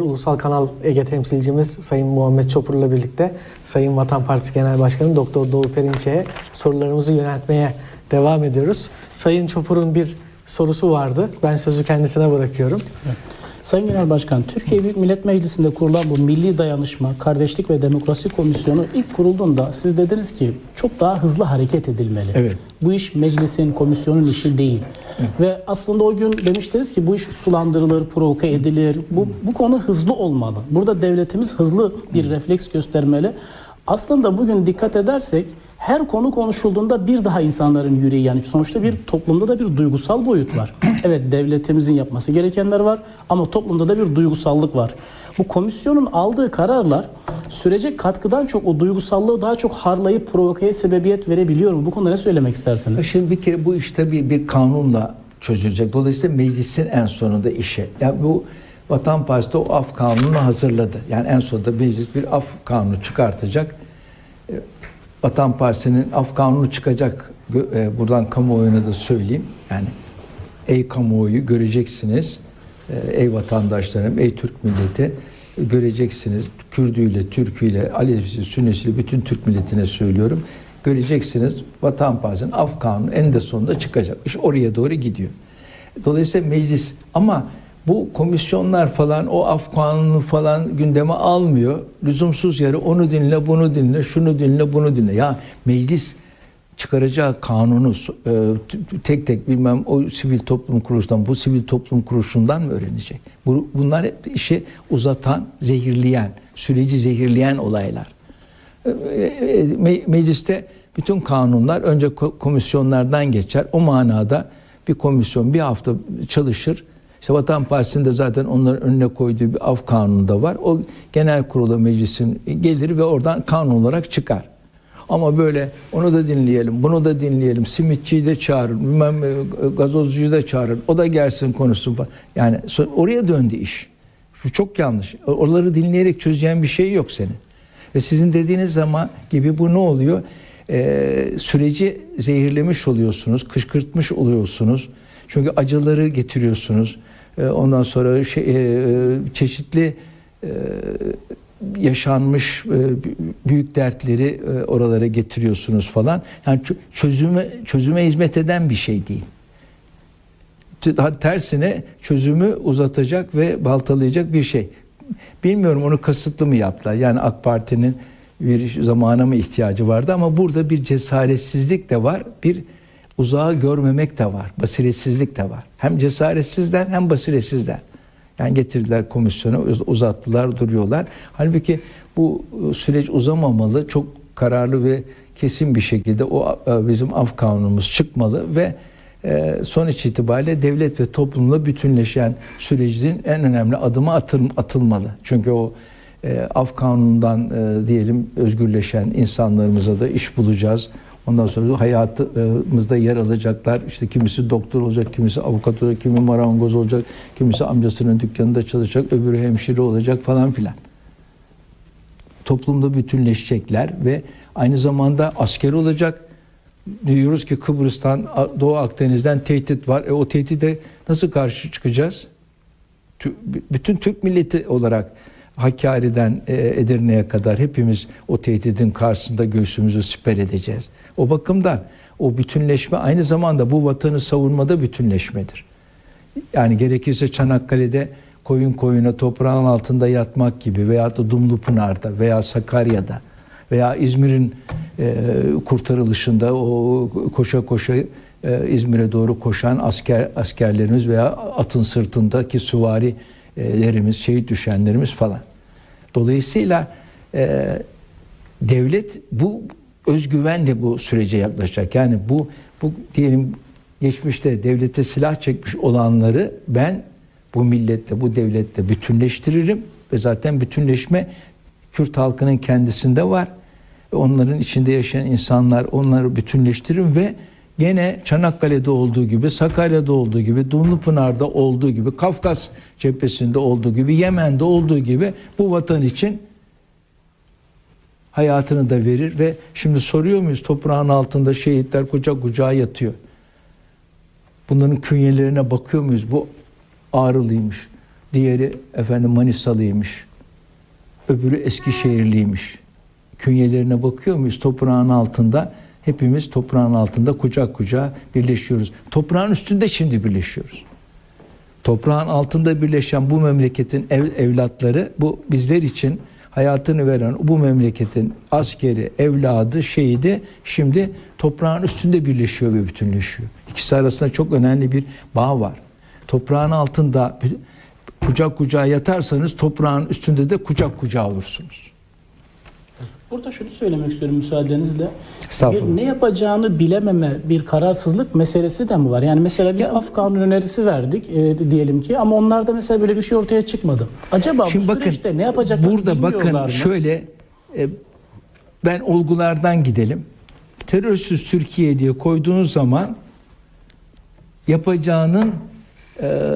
Ulusal Kanal Ege temsilcimiz Sayın Muhammed Çopur'la birlikte Sayın Vatan Partisi Genel Başkanı Doktor Doğu Perinçek'e sorularımızı yöneltmeye devam ediyoruz. Sayın Çopur'un bir sorusu vardı. Ben sözü kendisine bırakıyorum. Sayın Genel Başkan, Türkiye Büyük Millet Meclisi'nde kurulan bu Milli Dayanışma, Kardeşlik ve Demokrasi Komisyonu ilk kurulduğunda siz dediniz ki çok daha hızlı hareket edilmeli. Evet. Bu iş meclisin, komisyonun işi değil. Ve aslında o gün demiştiniz ki bu iş sulandırılır, provoke edilir. Bu, bu konu hızlı olmalı. Burada devletimiz hızlı bir refleks göstermeli. Aslında bugün dikkat edersek her konu konuşulduğunda bir daha insanların yüreği yani sonuçta bir toplumda da bir duygusal boyut var. evet devletimizin yapması gerekenler var ama toplumda da bir duygusallık var. Bu komisyonun aldığı kararlar sürece katkıdan çok o duygusallığı daha çok harlayıp provokaya sebebiyet verebiliyor mu? Bu konuda ne söylemek istersiniz? Şimdi bir kere bu iş tabii bir kanunla çözülecek. Dolayısıyla meclisin en sonunda işi. Yani bu Vatan Partisi o af kanununu hazırladı. Yani en sonunda meclis bir af kanunu çıkartacak. E, Vatan Partisi'nin af kanunu çıkacak. E, Buradan kamuoyuna da söyleyeyim. Yani ey kamuoyu göreceksiniz. E, Ey vatandaşlarım, ey Türk milleti göreceksiniz. Kürdüyle, Türküyle, Alevisi, Sünnisiyle bütün Türk milletine söylüyorum. Göreceksiniz Vatan Partisi'nin af kanunu en de sonunda çıkacak. İş oraya doğru gidiyor. Dolayısıyla meclis ama bu komisyonlar falan o af falan gündeme almıyor. Lüzumsuz yere onu dinle, bunu dinle, şunu dinle, bunu dinle. Ya meclis çıkaracağı kanunu e, tek tek bilmem o sivil toplum kuruluşundan bu sivil toplum kuruluşundan mı öğrenecek? Bu, bunlar hep işi uzatan, zehirleyen, süreci zehirleyen olaylar. E, e, me- Mecliste bütün kanunlar önce ko- komisyonlardan geçer. O manada bir komisyon bir hafta çalışır. İşte Vatan Partisi'nin zaten onların önüne koyduğu bir af kanunu da var. O genel kurula meclisin gelir ve oradan kanun olarak çıkar. Ama böyle onu da dinleyelim, bunu da dinleyelim, simitçiyi de çağırın, bilmem e, gazozcuyu da çağırın, o da gelsin konuşsun falan. Yani oraya döndü iş. Şu çok yanlış. Oraları dinleyerek çözeceğin bir şey yok senin. Ve sizin dediğiniz zaman gibi bu ne oluyor? Ee, süreci zehirlemiş oluyorsunuz, kışkırtmış oluyorsunuz. Çünkü acıları getiriyorsunuz. Ee, ondan sonra şey, e, çeşitli e, yaşanmış e, büyük dertleri e, oralara getiriyorsunuz falan. Yani çö- çözüme çözüme hizmet eden bir şey değil. Tersine çözümü uzatacak ve baltalayacak bir şey. Bilmiyorum onu kasıtlı mı yaptılar? Yani AK Parti'nin bir zamana mı ihtiyacı vardı ama burada bir cesaretsizlik de var, bir uzağı görmemek de var, basiretsizlik de var. Hem cesaretsizler hem basiretsizler. Yani getirdiler komisyonu, uz- uzattılar, duruyorlar. Halbuki bu e, süreç uzamamalı, çok kararlı ve kesin bir şekilde o e, bizim af kanunumuz çıkmalı ve e, sonuç itibariyle devlet ve toplumla bütünleşen sürecin en önemli adımı atıl, atılmalı. Çünkü o af kanunundan diyelim özgürleşen insanlarımıza da iş bulacağız. Ondan sonra hayatımızda yer alacaklar. İşte kimisi doktor olacak, kimisi avukat olacak, kimi marangoz olacak, kimisi amcasının dükkanında çalışacak, öbürü hemşire olacak falan filan. Toplumda bütünleşecekler ve aynı zamanda asker olacak. Diyoruz ki Kıbrıs'tan, Doğu Akdeniz'den tehdit var. E o tehdide nasıl karşı çıkacağız? Tü- bütün Türk milleti olarak Hakkari'den e, Edirne'ye kadar hepimiz o tehdidin karşısında göğsümüzü siper edeceğiz. O bakımdan o bütünleşme aynı zamanda bu vatanı savunmada bütünleşmedir. Yani gerekirse Çanakkale'de koyun koyuna toprağın altında yatmak gibi veya da Dumlupınar'da veya Sakarya'da veya İzmir'in e, kurtarılışında o koşa koşa e, İzmir'e doğru koşan asker askerlerimiz veya atın sırtındaki süvarilerimiz, şehit düşenlerimiz falan. Dolayısıyla e, devlet bu özgüvenle bu sürece yaklaşacak. Yani bu bu diyelim geçmişte devlete silah çekmiş olanları ben bu milletle, bu devletle bütünleştiririm ve zaten bütünleşme Kürt halkının kendisinde var. Onların içinde yaşayan insanlar onları bütünleştiririm ve gene Çanakkale'de olduğu gibi, Sakarya'da olduğu gibi, Dumlupınar'da olduğu gibi, Kafkas cephesinde olduğu gibi, Yemen'de olduğu gibi bu vatan için hayatını da verir ve şimdi soruyor muyuz toprağın altında şehitler kucak kucağa yatıyor. Bunların künyelerine bakıyor muyuz? Bu Ağrılıymış, diğeri efendim Manisalıymış, öbürü Eskişehirliymiş. Künyelerine bakıyor muyuz? Toprağın altında hepimiz toprağın altında kucak kucağa birleşiyoruz. Toprağın üstünde şimdi birleşiyoruz. Toprağın altında birleşen bu memleketin ev, evlatları bu bizler için hayatını veren bu memleketin askeri, evladı, şehidi şimdi toprağın üstünde birleşiyor ve bütünleşiyor. İkisi arasında çok önemli bir bağ var. Toprağın altında kucak kucağa yatarsanız toprağın üstünde de kucak kucağa olursunuz. Burada şunu söylemek istiyorum müsaadenizle. Bir ne yapacağını bilememe, bir kararsızlık meselesi de mi var? Yani mesela biz Ya- af kanunu önerisi verdik e, diyelim ki ama onlarda mesela böyle bir şey ortaya çıkmadı. Acaba Şimdi bu bakın süreçte ne yapacaklarını burada bakın mı? şöyle e, ben olgulardan gidelim. Terörsüz Türkiye diye koyduğunuz zaman yapacağının e,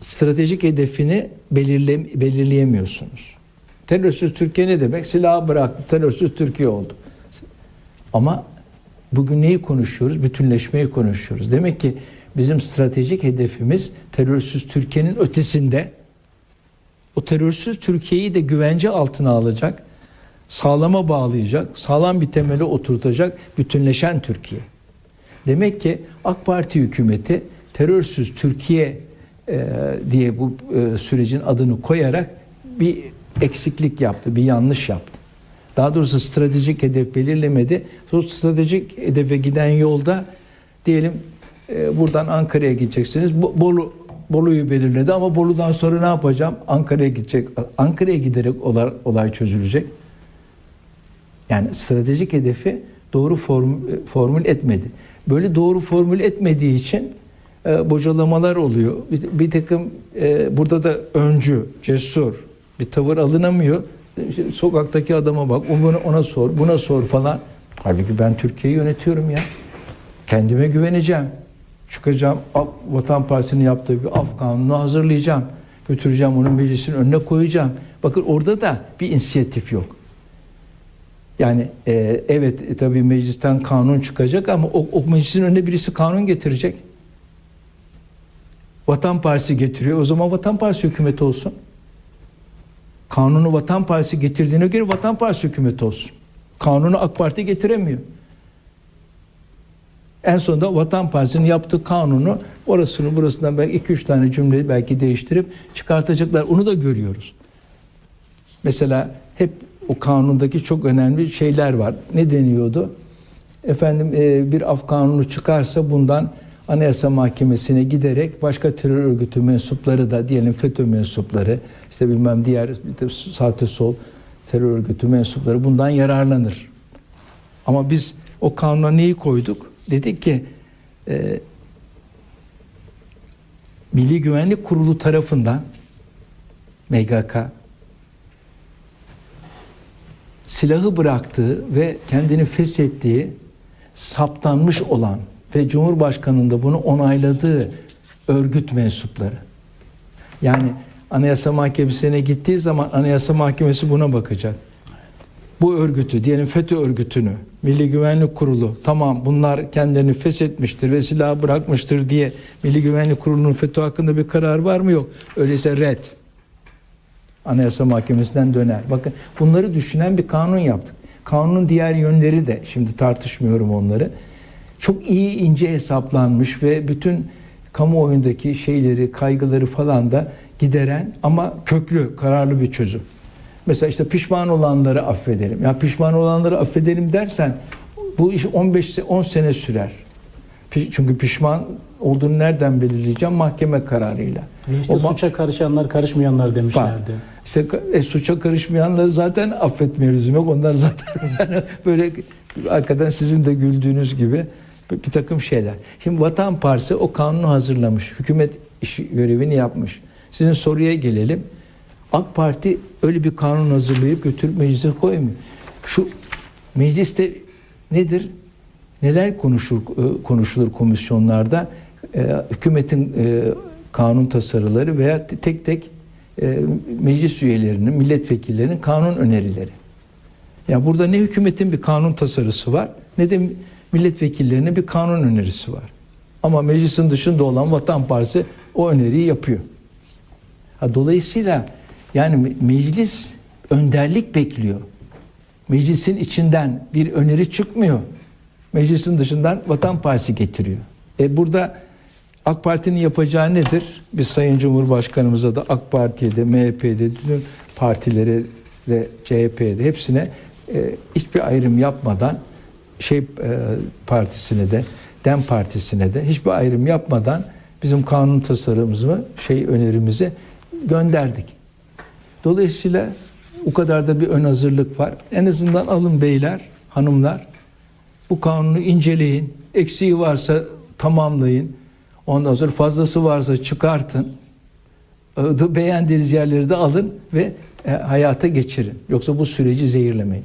stratejik hedefini belirle, belirleyemiyorsunuz. Terörsüz Türkiye ne demek? Silahı bıraktı, terörsüz Türkiye oldu. Ama bugün neyi konuşuyoruz? Bütünleşmeyi konuşuyoruz. Demek ki bizim stratejik hedefimiz terörsüz Türkiye'nin ötesinde o terörsüz Türkiye'yi de güvence altına alacak, sağlama bağlayacak, sağlam bir temele oturtacak bütünleşen Türkiye. Demek ki AK Parti hükümeti terörsüz Türkiye e, diye bu e, sürecin adını koyarak bir eksiklik yaptı, bir yanlış yaptı. Daha doğrusu stratejik hedef belirlemedi. O stratejik hedefe giden yolda diyelim e, buradan Ankara'ya gideceksiniz. Bo- Bolu Bolu'yu belirledi ama Bolu'dan sonra ne yapacağım? Ankara'ya gidecek. Ankara'ya giderek olay, olay çözülecek. Yani stratejik hedefi doğru form, formül etmedi. Böyle doğru formül etmediği için e, bocalamalar oluyor. Bir, bir takım e, burada da öncü, cesur bir tavır alınamıyor. İşte sokaktaki adama bak, o bunu ona sor, buna sor falan. Halbuki ben Türkiye'yi yönetiyorum ya. Kendime güveneceğim. Çıkacağım, Vatan Partisi'nin yaptığı bir af kanunu hazırlayacağım. Götüreceğim onun meclisin önüne koyacağım. Bakın orada da bir inisiyatif yok. Yani e, evet e, tabii meclisten kanun çıkacak ama o, o meclisin önüne birisi kanun getirecek. Vatan Partisi getiriyor. O zaman Vatan Partisi hükümeti olsun. Kanunu Vatan Partisi getirdiğine göre Vatan Partisi hükümeti olsun. Kanunu AK Parti getiremiyor. En sonunda Vatan Partisi'nin yaptığı kanunu orasını burasından belki 2-3 tane cümle belki değiştirip çıkartacaklar. Onu da görüyoruz. Mesela hep o kanundaki çok önemli şeyler var. Ne deniyordu? Efendim e, bir af kanunu çıkarsa bundan Anayasa Mahkemesi'ne giderek başka terör örgütü mensupları da diyelim FETÖ mensupları işte bilmem diğer sahte sol terör örgütü mensupları bundan yararlanır. Ama biz o kanuna neyi koyduk? Dedik ki e, Milli Güvenlik Kurulu tarafından MGK silahı bıraktığı ve kendini feshettiği saptanmış olan ve Cumhurbaşkanı'nın da bunu onayladığı örgüt mensupları. Yani Anayasa Mahkemesi'ne gittiği zaman Anayasa Mahkemesi buna bakacak. Bu örgütü, diyelim FETÖ örgütünü, Milli Güvenlik Kurulu, tamam bunlar kendilerini feshetmiştir ve silahı bırakmıştır diye Milli Güvenlik Kurulu'nun FETÖ hakkında bir karar var mı? Yok. Öyleyse red. Anayasa Mahkemesi'nden döner. Bakın bunları düşünen bir kanun yaptık. Kanunun diğer yönleri de, şimdi tartışmıyorum onları. Çok iyi ince hesaplanmış ve bütün kamuoyundaki şeyleri, kaygıları falan da gideren ama köklü, kararlı bir çözüm. Mesela işte pişman olanları affedelim. Ya pişman olanları affedelim dersen bu iş 15 se- 10 sene sürer. Çünkü pişman olduğunu nereden belirleyeceğim? Mahkeme kararıyla. Ve işte O suça karışanlar, karışmayanlar demişlerdi. işte e, suça karışmayanları zaten affetmeye lüzum yok. Onlar zaten yani böyle hakikaten sizin de güldüğünüz gibi bir, takım şeyler. Şimdi Vatan Partisi o kanunu hazırlamış. Hükümet işi, görevini yapmış. Sizin soruya gelelim. AK Parti öyle bir kanun hazırlayıp götürüp meclise koymuyor. Şu mecliste nedir? Neler konuşur e, konuşulur komisyonlarda? E, hükümetin e, kanun tasarıları veya te- tek tek meclis üyelerinin, milletvekillerinin kanun önerileri. Yani burada ne hükümetin bir kanun tasarısı var ne de milletvekillerinin bir kanun önerisi var. Ama meclisin dışında olan Vatan Partisi o öneriyi yapıyor. Ha, dolayısıyla yani me- meclis önderlik bekliyor. Meclisin içinden bir öneri çıkmıyor. Meclisin dışından Vatan Partisi getiriyor. E burada AK Parti'nin yapacağı nedir? Biz Sayın Cumhurbaşkanımıza da AK Parti'ye de MHP'ye de bütün partilere de CHP'ye de hepsine e, hiçbir ayrım yapmadan şey e, partisine de Dem Partisi'ne de hiçbir ayrım yapmadan bizim kanun tasarımımızı şey önerimizi gönderdik. Dolayısıyla o kadar da bir ön hazırlık var. En azından alın beyler, hanımlar. Bu kanunu inceleyin. Eksiği varsa tamamlayın. Ondan sonra fazlası varsa çıkartın. Da Beğendiğiniz yerleri de alın ve e, hayata geçirin. Yoksa bu süreci zehirlemeyin.